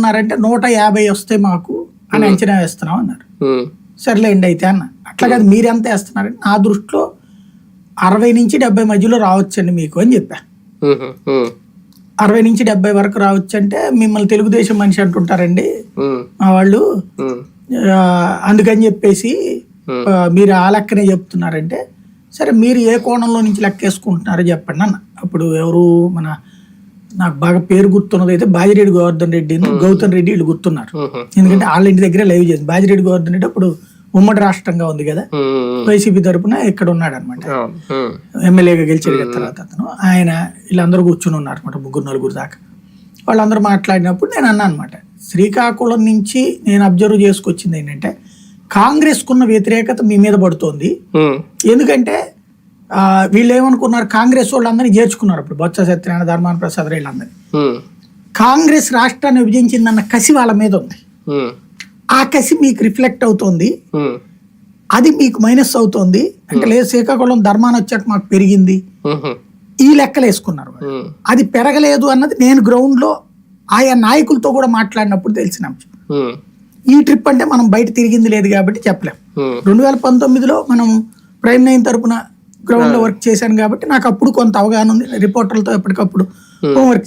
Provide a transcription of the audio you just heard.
ఏమన్నారంటే నూట యాభై వస్తే మాకు అని అంచనా వేస్తున్నాం అన్నారు. సర్లేండి అయితే అన్న. అట్లా కాదు మీరు ఎంత వేస్తున్నారంటే నా దృష్టిలో అరవై నుంచి డెబ్బై మధ్యలో రావచ్చండి మీకు అని చెప్పా. అరవై నుంచి డెబ్బై వరకు రావచ్చు అంటే మిమ్మల్ని తెలుగుదేశం మనిషి అంటుంటారండి. మా వాళ్ళు అందుకని చెప్పేసి మీరు ఆ లెక్కనే చెప్తున్నారంటే సరే మీరు ఏ కోణంలో నుంచి లెక్కేసుకుంటున్నారో చెప్పండి అన్న. అప్పుడు ఎవరు మన నాకు బాగా పేరు గుర్తున్నది అయితే బాజిరెడ్డి గోవర్ధన్ రెడ్డి గౌతమ్ రెడ్డి వీళ్ళు గుర్తున్నారు. ఎందుకంటే వాళ్ళ ఇంటి దగ్గరే లైవ్ చేసింది. బాజిరెడ్డి గోవర్ధన్ రెడ్డి అప్పుడు ఉమ్మడి రాష్ట్రంగా ఉంది కదా. వైసీపీ తరపున ఇక్కడ ఉన్నాడు అనమాట ఎమ్మెల్యేగా గెలిచాడు కదా తర్వాత అతను. ఆయన వీళ్ళందరూ కూర్చుని ఉన్నారు అనమాట ముగ్గురు నలుగురు దాకా. వాళ్ళందరూ మాట్లాడినప్పుడు నేను అన్నా అనమాట శ్రీకాకుళం నుంచి నేను అబ్జర్వ్ చేసుకొచ్చింది ఏంటంటే కాంగ్రెస్కున్న వ్యతిరేకత మీ మీద పడుతోంది. ఎందుకంటే వీళ్ళు ఏమనుకున్నారు కాంగ్రెస్ వాళ్ళందరినీ చేర్చుకున్నారు అప్పుడు. బొత్స సత్యనారాయణ ధర్మాన ప్రసాద్ వీళ్ళందరినీ. కాంగ్రెస్ రాష్ట్రాన్ని విభజించిందన్న కసి వాళ్ళ మీద ఉంది. ఆ కసి మీకు రిఫ్లెక్ట్ అవుతోంది. అది మీకు మైనస్ అవుతోంది. అంటే లేదు శ్రీకాకుళం ధర్మాన వచ్చాక మాకు పెరిగింది. ఈ లెక్కలు వేసుకున్నారు అది పెరగలేదు అన్నది నేను గ్రౌండ్లో ఆయా నాయకులతో కూడా మాట్లాడినప్పుడు తెలిసిన అంశం. ఈ ట్రిప్ అంటే మనం బయట తిరిగింది లేదు కాబట్టి చెప్పలేం. రెండు వేల పంతొమ్మిదిలో మనం ప్రైమ్ నైన్ తరపున గ్రౌండ్లో వర్క్ చేశాను కాబట్టి నాకు అప్పుడు కొంత అవగాహన ఉంది. రిపోర్టర్లతో ఎప్పటికప్పుడు హోంవర్క్